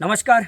નમસ્કાર.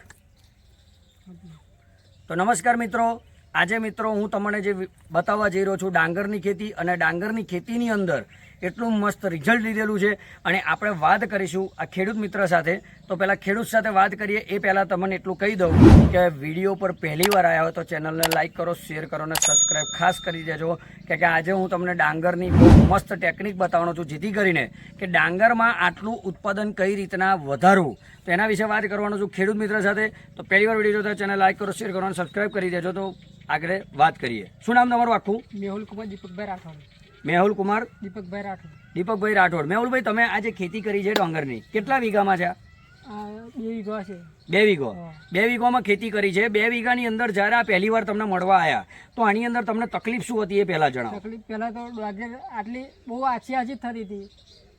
તો નમસ્કાર મિત્રો. આજે મિત્રો હું તમને જે બતાવવા જઈ રહ્યો છું ડાંગરની ખેતી અને ડાંગરની ખેતીની અંદર એટલું મસ્ત રિઝલ્ટ લીધેલું છે. અને આપણે વાત કરીશું આ ખેડૂત મિત્ર સાથે. તો પહેલાં ખેડૂત સાથે વાત કરીએ. એ પહેલાં તમને એટલું કહી દઉં કે વીડિયો પર પહેલી વાર આવ્યા હોય તો ચેનલને લાઇક કરો શેર કરો અને સબસ્ક્રાઈબ ખાસ કરી દેજો. કે આજે હું તમને ડાંગરની બહુ મસ્ત ટેકનિક બતાવવાનો છું, જેથી કરીને કે ડાંગરમાં આટલું ઉત્પાદન કઈ રીતના વધારવું. તો એના વિશે વાત કરવાનો છું ખેડૂત મિત્ર સાથે. તો પહેલી વાર વીડિયો જોતા ચેનલ લાઇક કરો શેર કરો અને સબસ્ક્રાઈબ કરી દેજો. તો આગળ વાત કરીએ. શું નામ તમારું આખું? મેહુલ કુમાર દીપકભાઈ રાઠોડ. મેહુલ કુમાર? દીપકભાઈ રાઠોડ. દીપકભાઈ રાઠોડ. મેહુલભાઈ તમે આજે ખેતી કરી છે ડાંગરની. કેટલા વીઘામાં છે? આ? આ બે વીઘા છે. બે વીઘો. બે વીઘોમાં ખેતી કરી છે. બે વીઘાની અંદર જ્યારે આ પહેલી વાર તમને મળવા આવ્યા તો આની અંદર તમને તકલીફ શું હતી એ પહેલાં જણાવો. તકલીફ પહેલાં તો ડાંગર આટલી બહુ આછી આછી થતી હતી.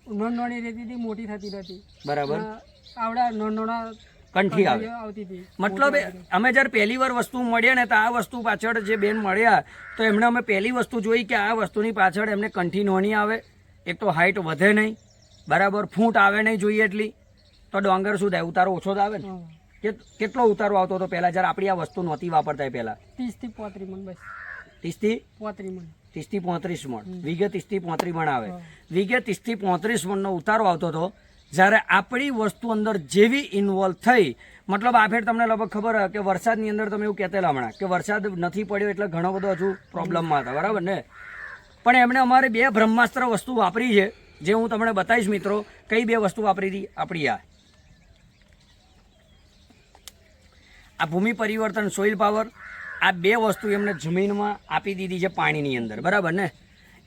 નોંધ નોણી રહેતી હતી મોટી થતી નથી. બરાબર. આવડા નોંધ કંઠી આવે. મતલબ અમે જ્યારે પહેલી વાર વસ્તુ મળ્યા ને તો આ વસ્તુ પાછળ જે બેન મળ્યા તો એમણે અમે પહેલી વસ્તુ જોઈ કે આ વસ્તુની પાછળ એમને કંઠી નોની આવે. એક તો હાઇટ વધે નહીં બરાબર ફૂટ આવે નહીં જોઈએ એટલી. તો ડોંગર શું થાય ઉતારો ઓછો જ આવે ને. કેટલો ઉતારો આવતો હતો પહેલાં? જ્યારે આપણી આ વસ્તુ નહોતી વાપરતા પહેલાં. ત્રીસથી પોત્રી મણ બસ. ત્રીસથી? પોત્રી મણ. ત્રીસથી પોત્રીસ મણ. વીઘે ત્રીસથી પોત્રીસ મણ આવે. વીઘે ત્રીસથી પોત્રીસ મણનો ઉતારો આવતો હતો. જ્યારે આપણી વસ્તુ અંદર જેવી ઇન્વોલ્વ થઈ, મતલબ આ ફેર તમને લગભગ ખબર કે વરસાદની અંદર તમે એવું કહેતેલા હમણાં કે વરસાદ નથી પડ્યો એટલે ઘણો બધો હજુ પ્રોબ્લમમાં હતા, બરાબર ને? પણ એમણે અમારે બે બ્રહ્માસ્ત્ર વસ્તુ વાપરી છે, જે હું તમને બતાવીશ મિત્રો, કઈ બે વસ્તુ વાપરી હતી? આપણી આ. આ ભૂમિ પરિવર્તન સોઇલ પાવર આ બે વસ્તુ એમણે જમીનમાં આપી દીધી છે પાણીની અંદર, બરાબર ને?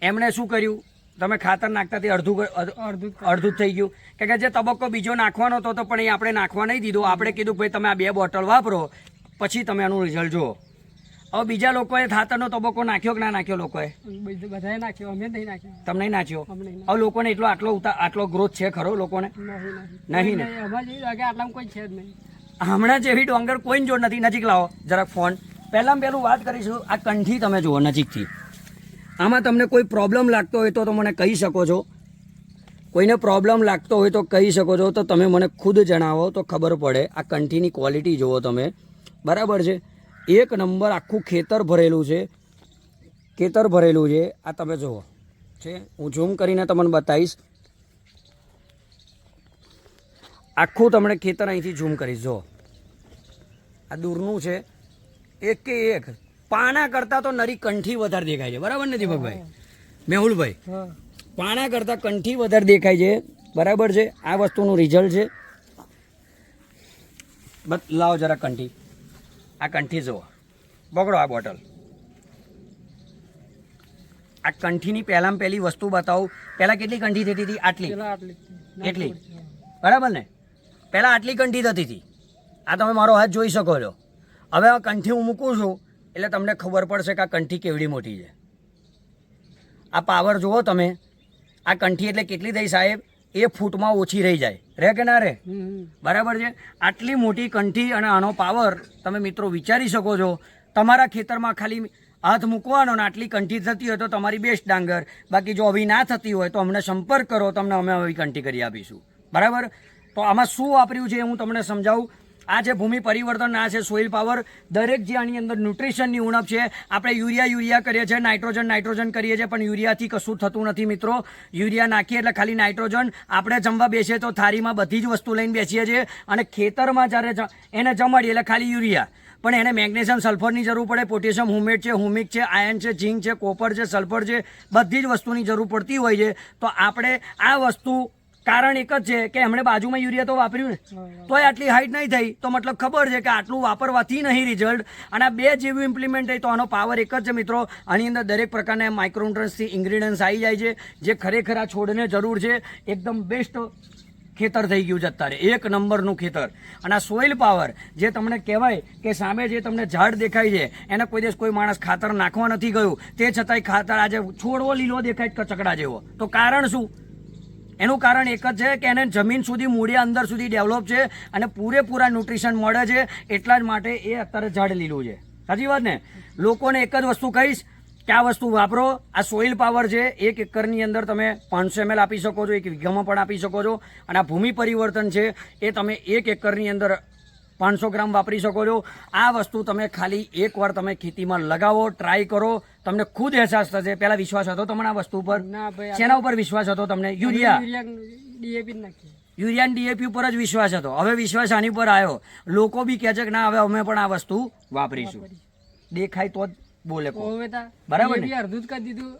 એમણે શું કર્યું? તમે ખાતર નાખતાથી અડધું અડધું અડધું થઈ ગયું. કે કે જે તબક્કો બીજો નાખવાનો હતો તો પણ એ આપણે નાખવા નહીં દીધો. આપણે કીધું ભાઈ તમે આ બે બોટલ વાપરો પછી તમે આનું રિઝલ્ટ જુઓ. હવે બીજા લોકોએ ખાતરનો તબક્કો નાખ્યો કે ના નાખ્યો લોકોએ? બધા- બધાએ નાખ્યો અમે નહીં નાખ્યો. તમને નાખ્યો? હવે લોકોને એટલો આટલો ઉતા આટલો ગ્રોથ છે ખરો લોકોને? નહીં નહીં. ને? આટલા આટલામાં કોઈ છે જ નહીં. હમણાં જેવી ડોંગર કોઈને જોડ નથી નજીક લાવો જરાક ફોન. પહેલાં પહેલું વાત કરીશું આ કંઠી તમે જુઓ નજીકથી. આમાં તમને કોઈ પ્રોબ્લેમ લાગતો હોય તો મને કહી શકો છો. કોઈને પ્રોબ્લેમ લાગતો હોય તો કહી શકો છો. તો તમે મને ખુદ જણાવો તો ખબર પડે. આ કંઠીની ક્વોલિટી જુઓ તમે. બરાબર છે? એક નંબર આખું ખેતર ભરેલું છે. ખેતર ભરેલું છે. આ તમે જુઓ. છે? હું ઝૂમ કરીને તમને બતાવીશ. આખું તમને ખેતર અહીંથી ઝૂમ કરીશ. જુઓ. આ દૂરનું છે. એક કે એક? પાના કરતાં તો નરી કંઠી વધારે દેખાય છે. બરાબર ને દીપકભાઈ? મેહુલભાઈ પાણા કરતા કંઠી વધારે દેખાય છે. બરાબર છે? આ વસ્તુનું રિઝલ્ટ છે. બસ લાવો જરા કંઠી. આ કંઠી જુઓ. બગડો આ બોટલ આ કંઠીની પહેલાં પહેલી વસ્તુ બતાવું. પહેલાં કેટલી કંઠી થતી હતી? આટલી. એટલી. બરાબર ને? પહેલાં આટલી કંઠી થતી હતી. આ તમે મારો હાથ જોઈ શકો છો. હવે આ કંઠી હું મૂકું છું. એટલે તમને ખબર પડશે કે આ કંઠી કેવડી મોટી છે. આ પાવર જુઓ તમે. આ કંઠી એટલે કેટલી થઈ સાહેબ? એ ફૂટમાં ઓછી રહી જાય. રહે કે ના રહે? હમ. બરાબર છે? આટલી મોટી કંઠી અને આનો પાવર તમે મિત્રો વિચારી શકો છો. તમારા ખેતરમાં ખાલી હાથ મૂકવાનો ને આટલી કંઠી થતી હોય તો તમારી બેસ્ટ ડાંગર. બાકી જો આવી ના થતી હોય તો અમને સંપર્ક કરો તમને અમે આવી કંઠી કરી આપીશું. બરાબર? તો આમાં શું વાપર્યું છે હું તમને સમજાવું. આ છે ભૂમિ પરિવર્તન, આ છે સોઇલ પાવર દરેક જે આની અંદર ન્યુટ્રિશનની ઉણપ છે, આપણે યુરિયા યુરિયા કરીએ છીએ નાઇટ્રોજન નાઇટ્રોજન કરીએ છીએ, પણ યુરિયાથી કશું થતું નથી મિત્રો. યુરિયા નાખીએ એટલે ખાલી નાઇટ્રોજન આપણે જમવા બેસીએ તો થાળીમાં બધી જ વસ્તુ લઈને બેસીએ છીએ અને ખેતરમાં જ્યારે એને જમાડીએ એટલે ખાલી યુરિયા. પણ એને મેગ્નેશિયમ સલ્ફરની જરૂર પડે, પોટેશિયમ હુમેટ છે, હુમિક છે, આયન છે, ઝીંક છે, કોપર છે, સલ્ફર છે, બધી જ વસ્તુની જરૂર પડતી હોય છે. તો આપણે આ વસ્તુ કારણ એક જ છે કે એમણે બાજુમાં યુરિયા તો વાપર્યું ને. તોય આટલી હાઈટ નહીં થઈ તો મતલબ ખબર છે કે આટલું વાપરવાથી નહીં રિઝલ્ટ અને આ બે જેવું ઇમ્પ્લિમેન્ટ થઈ તો આનો પાવર એક જ છે મિત્રો. આની અંદર દરેક પ્રકારના માઇક્રોન્ટ્રન્સથી ઇન્ગ્રીડિયન્ટ્સ આવી જાય છે જે ખરેખર આ છોડને જરૂર છે. એકદમ બેસ્ટ ખેતર થઈ ગયું છે અત્યારે એક નંબરનું ખેતર. અને આ સોઇલ પાવર જે તમને કહેવાય કે સામે જે તમને ઝાડ દેખાય છે એને કોઈ દિવસ કોઈ માણસ ખાતર નાખવા નથી ગયું. તે છતાંય ખાતર આજે છોડવો લીલો દેખાય કચકડા જેવો. તો કારણ શું? એનું કારણ એક જ છે કે એને જમીન સુધી, મૂળિયા અંદર સુધી ડેવલપ છે અને પૂરેપૂરા ન્યુટ્રિશન મળે છે એટલા જ માટે એ અત્યારે ઝાડ લીલું છે. સાચી વાત ને? લોકોને એક જ વસ્તુ કહીશ કે આ વસ્તુ વાપરો. આ સોઇલ પાવર છે. એક એકરની અંદર તમે પાંચસો એમએલ આપી શકો છો, એક વીઘામાં પણ આપી શકો છો. અને આ ભૂમિ પરિવર્તન છે એ તમે એક એકરની અંદર પાંચસો ગ્રામ વાપરી શકો છો. આ વસ્તુ તમે ખાલી એકવાર તમે ખેતીમાં લગાવો ટ્રાય કરો. તમને ખુદ અહેસાસ થશે. પહેલા વિશ્વાસ હતો તમને આ વસ્તુ ઉપર? શેના ઉપર વિશ્વાસ હતો તમને? યુરિયા? યુરિયા ડીએપી ઉપર જ વિશ્વાસ હતો. હવે વિશ્વાસ આની પર આવ્યો. લોકો બી કહે છે કે ના હવે અમે પણ આ વસ્તુ વાપરીશું. દેખાય તો જ બોલે બરાબર ને? અડધું જ કરી દીધું.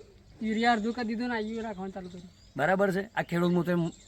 યુરિયા અડધું કરી દીધું ને આયુ રાખવાનું ચાલુ કર્યું. બરાબર છે? આ ખેડૂત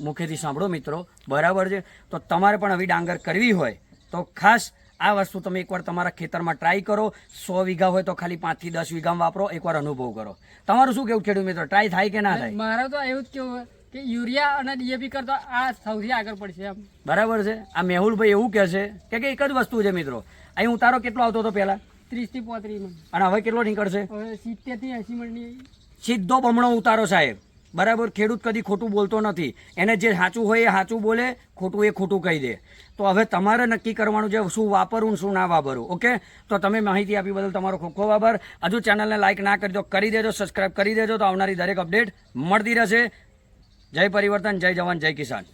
મુખેથી સાંભળો મિત્રો. બરાબર છે? તો તમારે પણ આવી ડાંગર કરવી હોય. તો ખાસ આ વસ્તુ તમે એકવાર તમારા ખેતરમાં ટ્રાય કરો. સો વીઘા હોય તો ખાલી પાંચથી દસ વીઘામાં વાપરો. એકવાર અનુભવ કરો. તમારું શું કેવું ખેડૂત મિત્રો? ટ્રાય થાય કે ના થાય? મારે તો એવું જ કેવું કે યુરિયા અને ડીએપી કરતા આ સૌથી આગળ પડશે એમ. બરાબર છે. આ મેહુલભાઈ એવું કહે છે કે કે એક જ વસ્તુ છે મિત્રો. અહીં ઉતારો કેટલો આવતો હતો પહેલા? ત્રીસથી પોત્રીસ અને હવે કેટલો નીકળશે? હવે સિત્તેરથી એસી મણ સીધો બમણો ઉતારો સાહેબ. બરાબર, ખેડૂત કદી ખોટું બોલતો નથી. એને જે સાચું હોય એ સાચું બોલે, ખોટું એ ખોટું કહી દે. તો હવે તમારે નક્કી કરવાનું છે શું વાપરવું શું ના વાપરવું ઓકે? તો તમે માહિતી આપી બદલ તમારો ખૂબ ખૂબ આભાર. હજુ ચેનલને લાઇક ના કરી દો કરી દેજો સબસ્ક્રાઇબ કરી દેજો, તો આવનારી દરેક અપડેટ મળતી રહેશે. જય પરિવર્તન, જય જવાન, જય કિસાન.